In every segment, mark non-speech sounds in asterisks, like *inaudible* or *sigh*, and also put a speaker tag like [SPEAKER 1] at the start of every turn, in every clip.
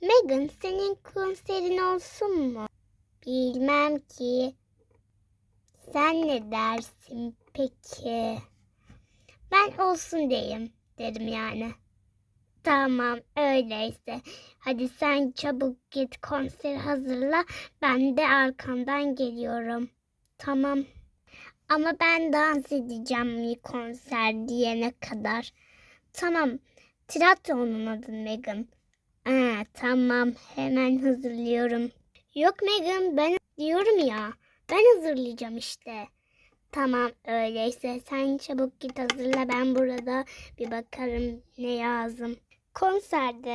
[SPEAKER 1] Megan senin konserin olsun mu? Bilmem ki. Sen ne dersin peki? Ben olsun diyeyim derim yani. Tamam öyleyse. Hadi sen çabuk git konseri hazırla. Ben de arkandan geliyorum. Tamam. Ama ben dans edeceğim konser diyene kadar. Tamam. Tiyatronun adı Megan. Aa, tamam hemen hazırlıyorum. Yok Megan ben diyorum ya. Ben hazırlayacağım işte. Tamam öyleyse sen çabuk git hazırla ben burada bir bakarım ne lazım. Konserde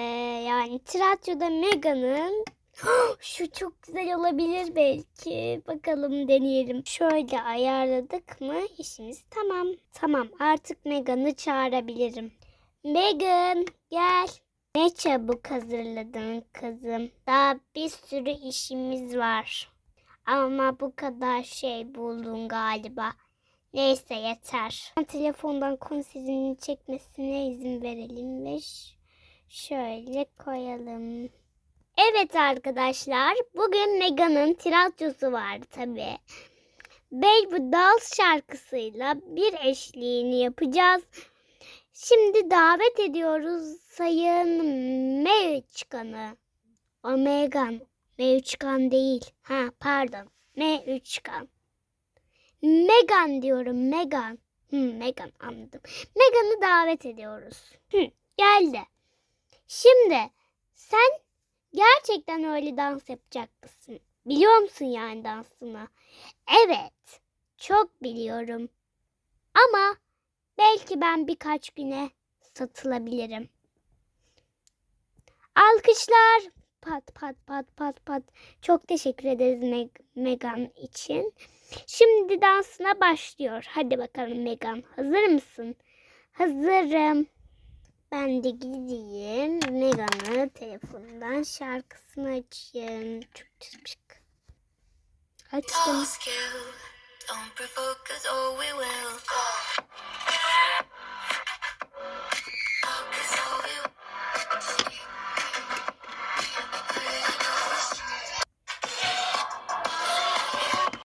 [SPEAKER 1] yani tiyatroda Mega'nın *gasps* şu çok güzel olabilir belki. Bakalım deneyelim. Şöyle ayarladık mı işimiz tamam. Tamam artık Megan'ı çağırabilirim. Megan gel. Ne çabuk hazırladın kızım. Daha bir sürü işimiz var. Ama bu kadar şey buldun galiba. Neyse yeter. Telefondan konserini çekmesine izin verelim ve şöyle koyalım. Evet arkadaşlar, bugün Mega'nın tiyatrosu var tabii. Baby Dolls şarkısıyla bir eşliğini yapacağız. Şimdi davet ediyoruz Sayın Mevçkan'ı. O Megan. Mevçkan değil. Ha pardon. Mevçkan. Megan diyorum Megan. Hı, Megan anladım. Megan'ı davet ediyoruz. Hı, geldi. Şimdi sen gerçekten öyle dans yapacak mısın? Biliyor musun yani dansını? Evet. Çok biliyorum. Ama belki ben birkaç güne satılabilirim. Alkışlar. Pat pat pat pat pat. Çok teşekkür ederiz Meg- Megan için. Şimdi dansına başlıyor. Hadi bakalım Megan. Hazır mısın? Hazırım. Ben de gideyim. Megan'ı telefonundan şarkısını açayım. Çok. Açtım.
[SPEAKER 2] Don't.